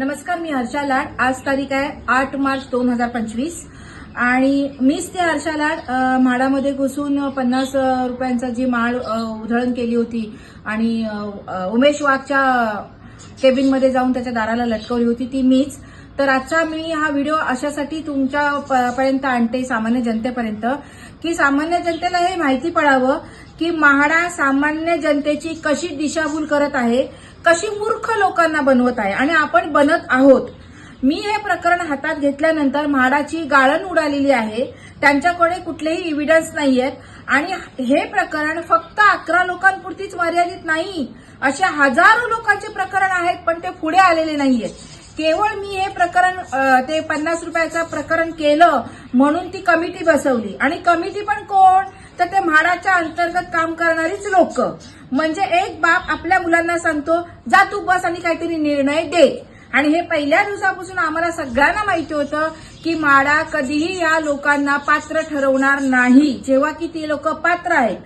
नमस्कार मी हर्षा लाड. आज तारीख आहे आठ मार्च दोन हजार पंचवीस. आणि मीच ते हर्षा लाड माडामध्ये म्हाडामध्ये घुसून पन्नास रुपयांचा जी माळ उधळण केली होती आणि उमेश वाघच्या केबिनमध्ये जाऊन त्याच्या दाराला लटकवली होती ती मीच. तर आजचा मी हा व्हिडिओ अशासाठी तुमच्या आणते सामान्य जनतेपर्यंत की सामान्य जनतेला हे माहिती पडावं की म्हाडा सामान्य जनतेची कशी दिशाभूल करत आहे कशी मूर्ख लोकांना बनवत आहे आणि आपण बनत आहोत. मी हे प्रकरण हातात घेतल्यानंतर म्हाडाची गाळण उडालेली आहे. त्यांच्याकडे कुठलेही इव्हिडन्स आहेत आणि हे प्रकरण फक्त अकरा लोकांपुरतीच मर्यादित नाही. असे हजारो लोकांचे प्रकरण आहेत पण ते पुढे आलेले नाहीयेत. केवळ मी हे प्रकरण ते पन्नास रुपयाचं प्रकरण केलं म्हणून ती कमिटी बसवली. आणि कमिटी पण कोण? तर ते म्हाडाच्या अंतर्गत काम करणारीच लोक. म्हणजे एक बाप आपल्या मुलांना सांगतो जा तू बस आणि काहीतरी निर्णय दे. आणि हे पहिल्या दिवसापासून आम्हाला सगळ्यांना माहिती होतं की माडा कधीही या लोकांना पात्र ठरवणार नाही जेव्हा की ती लोक पात्र आहेत.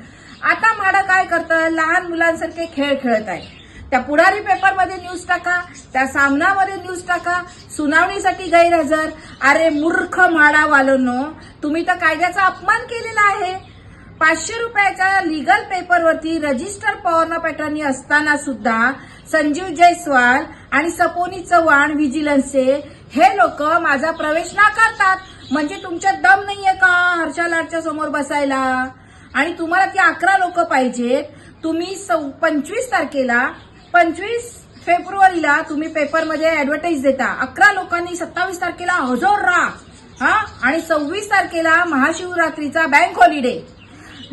आता माडा काय करतं? लहान मुलांसारखे खेळ खेळत आहे त्या पुढारी पेपरमध्ये न्यूज टाका त्या सामनामध्ये न्यूज टाका. सुनावणीसाठी गैरहजर. अरे मूर्ख माडावालोनो तुम्ही तर कायद्याचा अपमान केलेला आहे. पाचशे रुपयाच्या लिगल पेपरवरती रजिस्टर पॉर्न पॅटर्नी असताना सुद्धा संजीव जयस्वाल आणि सपोनी चव्हाण व्हिजिलन्सचे हे लोक माझा प्रवेश नाकारतात. म्हणजे तुमच्यात दम नाहीये का हर्षा लाटच्या समोर बसायला? आणि तुम्हाला ती अकरा लोक पाहिजेत. तुम्ही सौ पंचवीस तारखेला पंचवीस फेब्रुवारीला तुम्ही पेपरमध्ये ऍडव्हर्टाईज देता. अकरा लोकांनी सत्तावीस तारखेला हजर राहा. हा? आणि सव्वीस तारखेला महाशिवरात्रीचा बँक हॉलिडे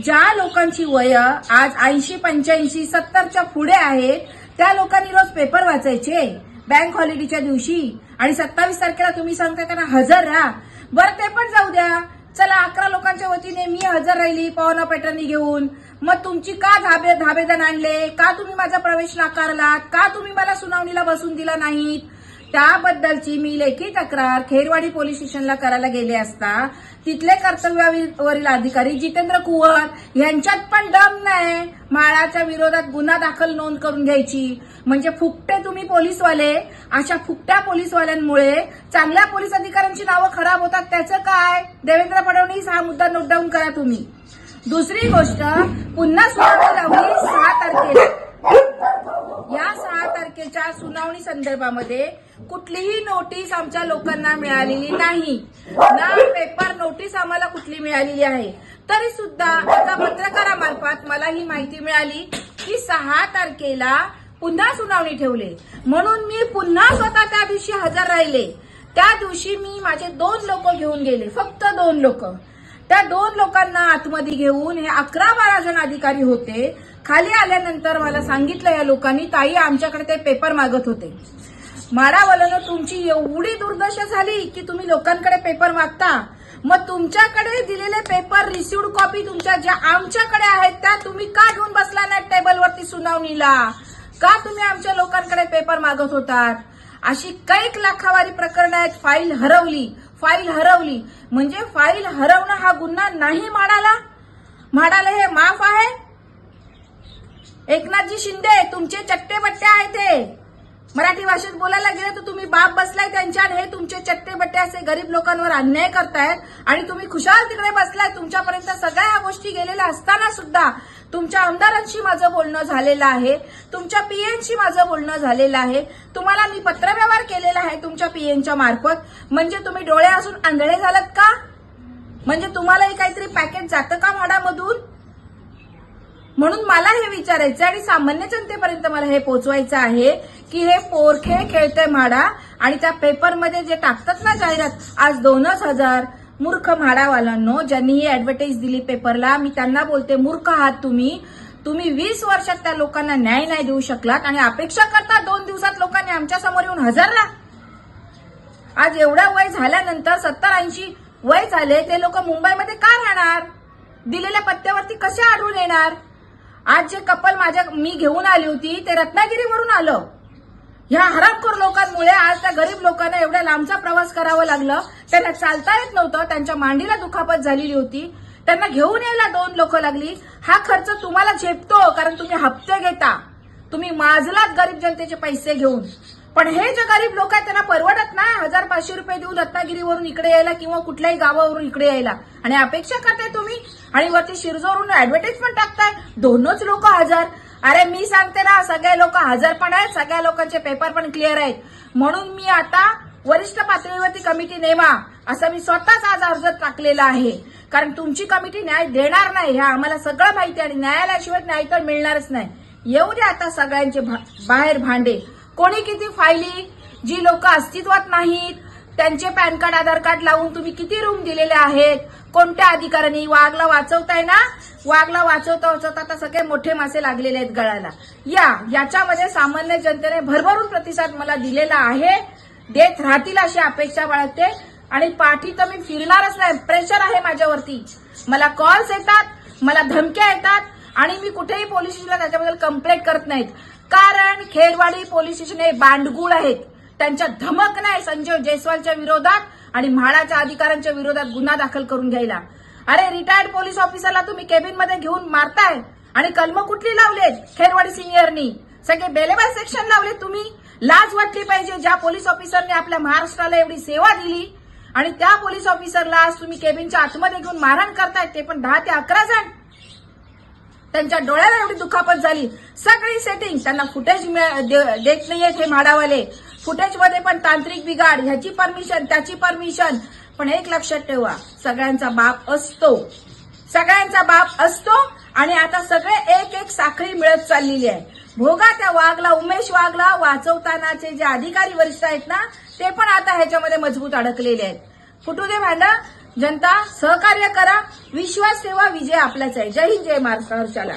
ज्या लोकांची वय आज ऐंशी पंच्याऐंशी सत्तरच्या पुढे आहेत त्या लोकांनी रोज पेपर वाचायचे. बँक हॉलिडेच्या दिवशी. आणि सत्तावीस तारखेला तुम्ही सांगता त्यांना हजर राहा. बरं ते पण जाऊ द्या. चला अकरा लोकांच्या वतीने मी हजर राहिली पवना पॅटर्नी घेऊन. मग तुमची का धाबे धाबेदान आणले? का तुम्ही माझा प्रवेश नाकारलात? का तुम्ही मला सुनावणीला बसून दिला नाहीत? त्याबद्दलची मी लेखी तक्रार खेरवाडी पोलीस स्टेशनला करायला गेले असता तिथले कर्तव्यावरील अधिकारी जितेंद्र कुवर यांच्यात पण दम नाही. माळाच्या विरोधात गुन्हा दाखल नोंद करून घ्यायची. म्हणजे फुकटे तुम्ही पोलीसवाले अशा फुकट्या पोलीसवाल्यांमुळे चांगल्या पोलीस अधिकाऱ्यांची नावं खराब होतात त्याचं काय? देवेंद्र फडणवीस हा मुद्दा नोट डाऊन करा तुम्ही. दुसरी गोष्ट पुन्हा सुनावणी लावली सहा तारखेला. याचिकेच्या सुनावणी संदर्भामध्ये कुठलीही नोटीस आमच्या लोकांना मिळालेली नाही. ना पेपर नोटीस आम्हाला कुठली मिळालेली आहे. तरी सुद्धा एका पत्रकारामार्फत मला ही माहिती मिळाली की सहा तारखेला पुन्हा सुनावणी ठेवले. म्हणून मी पुन्हा स्वतः त्या दिवशी हजर राहिले. त्या दिवशी मी माझे दोन लोक घेऊन गेले. फक्त दोन लोक. त्या दोन लोकांना आतमध्ये घेऊन हे अकरा बारा जण अधिकारी होते. खाली आल्यानंतर मला सांगितलं या लोकांनी ताई आमच्याकडे ते पेपर मागत होते. माडावाल्यानं तुमची एवढी दुर्दशा झाली की तुम्ही लोकांकडे पेपर मागता. मग तुमच्याकडे दिलेले पेपर रिसिव्ड कॉपी तुमच्या ज्या आमच्याकडे आहेत त्या तुम्ही का घेऊन बसला नाही टेबलवरती सुनावणीला? का तुम्ही आमच्या लोकांकडे पेपर मागत होतात? अशी कैक लाखावारी प्रकरणं आहेत फाईल हरवली. फाईल हरवली. म्हणजे फाईल हरवणं हा गुन्हा नाही माडाला? माडाला हे माफ आहे? एकनाथजी शिंदे तुमचे चट्टे बट्टे आहेत मराठी भाषेत बोलायला गेलं तर तुम्ही बाप बसलाय त्यांच्या हे तुमचे चट्टे बट्टे असे गरीब लोकांवर अन्याय करतायत. आणि तुम्ही खुशाल तिकडे बसलाय. तुमच्यापर्यंत सगळ्या ह्या गोष्टी गेलेल्या असताना सुद्धा तुमच्या आमदारांशी माझं बोलणं झालेलं आहे. तुमच्या पीएनशी माझं बोलणं झालेलं आहे. तुम्हाला मी पत्रव्यवहार केलेला आहे तुमच्या पीएनच्या मार्फत. म्हणजे तुम्ही डोळे असून आंधळे झालात का? म्हणजे तुम्हालाही काहीतरी पॅकेट जातं का म्हाडामधून? म्हणून मला हे विचारायचं आणि सामान्य जनतेपर्यंत मला हे पोहोचवायचं आहे की हे पोरखेळ खेळतंय म्हाडा आणि त्या पेपरमध्ये जे टाकतात ना जाहिरात आज दोनच हजार मूर्ख म्हाडावाल्यांनो ज्यांनी ही ऍडव्हर्टाईज दिली पेपरला मी त्यांना बोलते मूर्ख आहात तुम्ही. तुम्ही वीस वर्षात त्या लोकांना न्याय नाही देऊ शकलात आणि अपेक्षा करता दोन दिवसात लोकांनी आमच्यासमोर येऊन हजर आज एवढं वय झाल्यानंतर सत्तर ऐंशी वय झाले ते लोक मुंबईमध्ये का राहणार? दिलेल्या पत्त्यावरती कसे आढळून येणार? आज जे कपल माझ्या मी घेऊन आली होती ते रत्नागिरीवरून आलं. ह्या हरामखोर लोकांमुळे आज त्या गरीब लोकांना एवढ्या लांबचा प्रवास करावा लागलं. त्यांना चालता येत नव्हतं त्यांच्या मांडीला दुखापत झालेली होती. त्यांना घेऊन यायला दोन लोक लागली. हा खर्च तुम्हाला झेपतो कारण तुम्ही हप्ते घेता. तुम्ही माजलात गरीब जनतेचे पैसे घेऊन. पण हे जे गरीब लोक आहेत त्यांना परवडत नाही हजार पाचशे रुपये देऊन रत्नागिरीवरून इकडे यायला किंवा कुठल्याही गावावरून इकडे यायला. आणि अपेक्षा करताय तुम्ही? आणि वरती शिरजोरून ऍडव्हर्टाईजमेंट टाकताय? दोनच लोक हजार. अरे मी सांगते ना सगळे लोक हजर पण आहेत सगळ्या लोकांचे पेपर पण क्लिअर आहेत. म्हणून मी आता वरिष्ठ पातळीवरती कमिटी नेमा असं मी स्वतःच आज अर्ज टाकलेला आहे. कारण तुमची कमिटी न्याय देणार नाही ह्या आम्हाला सगळं माहिती आणि न्यायालयाशिवाय न्याय तर मिळणारच नाही. येऊ दे आता सगळ्यांचे भा- बाहेर भांडे. कोणी किती फायली जी लोक अस्तित्वात नाहीत त्यांचे पॅन कार्ड आधार कार्ड लावून तुम्ही किती रूम दिलेले आहेत? कोणत्या अधिकाऱ्यांनी वाघला वाचवताय ना? वाघला वाचवता वाचवता आता सगळे मोठे मासे लागलेले आहेत गळाला. या याच्यामध्ये सामान्य जनतेने भरभरून प्रतिसाद मला दिलेला आहे. देत राहतील अशी अपेक्षा बाळगते. आणि पाठी तर मी फिरणारच नाही. प्रेशर आहे माझ्यावरती. मला कॉल्स येतात मला धमक्या येतात. आणि मी कुठेही पोलीस स्टेशनला त्याच्याबद्दल कंप्लेंट करत नाहीत. कारण खेरवाडी पोलीस स्टेशन हे बांडगुळ आहेत. त्यांच्या धमक नाही संजय जयस्वालच्या विरोधात आणि म्हाडाच्या अधिकाऱ्यांच्या विरोधात गुन्हा दाखल करून घ्यायला. अरे रिटायर्ड पोलीस ऑफिसरला तुम्ही केबिनमध्ये घेऊन मारताय आणि कलम कुठली लावलेत खेरवाडी सिनियरनी सगळे बेलेबाय सेक्शन लावले तुम्ही. लाज वाटली पाहिजे ज्या पोलीस ऑफिसरने आपल्या महाराष्ट्राला एवढी सेवा दिली आणि त्या पोलीस ऑफिसरला आज तुम्ही केबिनच्या आतमध्ये घेऊन मारहाण करतायत ते पण दहा ते अकरा जण. त्यांच्या डोळ्याला एवढी दुखापत झाली. सगळी सेटिंग त्यांना फुटेज मिळ- देत नाहीयेत हे म्हाडावाले फुटेजमध्ये पण तांत्रिक बिघाड ह्याची परमिशन त्याची परमिशन पण एक लक्षात ठेवा सगळ्यांचा बाप असतो. सगळ्यांचा बाप असतो आणि आता सगळे एक एक साखळी मिळत चाललेली आहे. भोगा त्या वाघला उमेश वाघला वाचवतानाचे जे अधिकारी वरिष्ठ आहेत ना ते पण आता ह्याच्यामध्ये मजबूत अडकलेले आहेत. फुटू दे भांडा जनता सहकार्य करा. विश्वास सेवा विजय आपलाच आहे. जय हिंद जय महाराष्ट्राला